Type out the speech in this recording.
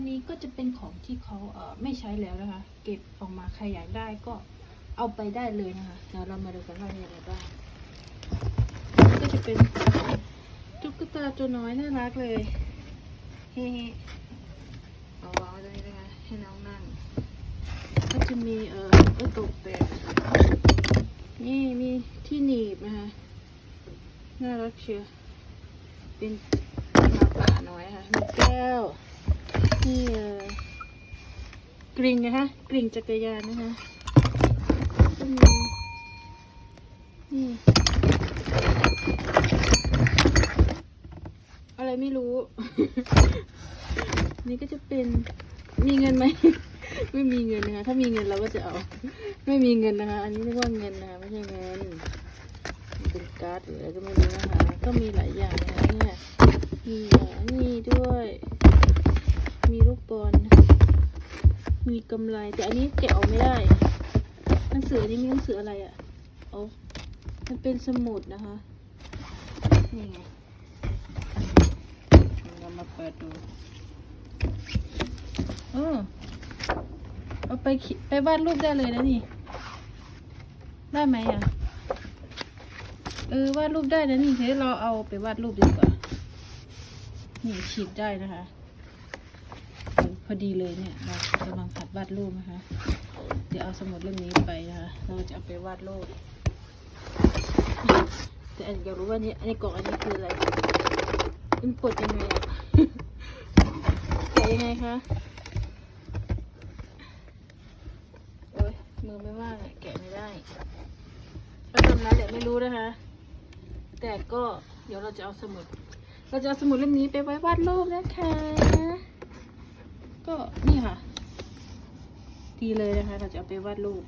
นนี้ก็จะเป็นของที่เขาเอ่อไม่ใช้แล้วนะคะ เก็บออกมาใครอยากได้ก็เอาไปได้เลยนะคะ เดี๋ยวเรามาดูกันว่ามีอะไรบ้างก็จะเป็นตุ๊กตาตัวน้อยน่ารักเลยเฮ้เอาวางไว้ตรงนี้นะคะให้น้องนั่ง ก็จะมีเอ่อเอ้ยตกแต่นี่มีที่หนีบนะคะน่ารักเชียวเป็นหมาป่าน้อยค่ะมีแก้ว นี่เอ่อกริ่งนะคะกริ่งจักรยานนะคะนี่อะไรไม่รู้ นี่ก็จะเป็นมีเงินไหม ไม่มีเงินนะคะ ถ้ามีเงินเราก็จะเอา ไม่มีเงินนะคะ อันนี้เรียกว่าเงินนะคะไม่ใช่เงินเป็นการ์ดหรืออะไรก็ไม่รู้นะคะ ก็มีหลายอย่างนะคะเนี่ยมีอย่างนี้ด้วย มีกำไร แต่อันนี้แกะออกไม่ได้หนังสืออันนี้มีหนังสืออะไรอะ่ะโอ้มันเป็นสมุดนะคะ นี่ไงเรามาเปิดดูเออเอาไปขีไปวาดรูปได้เลยนะนี่ ได้ไหมอะ เออวาดรูปได้นะนี่เดี๋ยวเราเอาไปวาดรูปดีกว่า นี่ฉีดได้นะคะเออพ อดีเลยเนี่ยเรากำลังหัดวาดรูปนะคะ เดี๋ยวเอาสมุดเล่มนี้ไปนะคะเราจะเอาไปวาดรูปแต่อยากรู้ว่านี่ในกล่องอันนี้คืออะไรมันกดยังไงอะแกะยังไงคะโอ้ยมือไม่ว่างอะแกะไม่ได้ก็ทำนั้นแหละไม่รู้นะคะ แต่ก็เดี๋ยวเราจะเอาสมุด เราจะเอาสมุดเล่มนี้ไปไว้วาดรูปนะคะ ก็นี่ค่ะ ดีเลยนะคะ เราจะเอาไปวาดรูป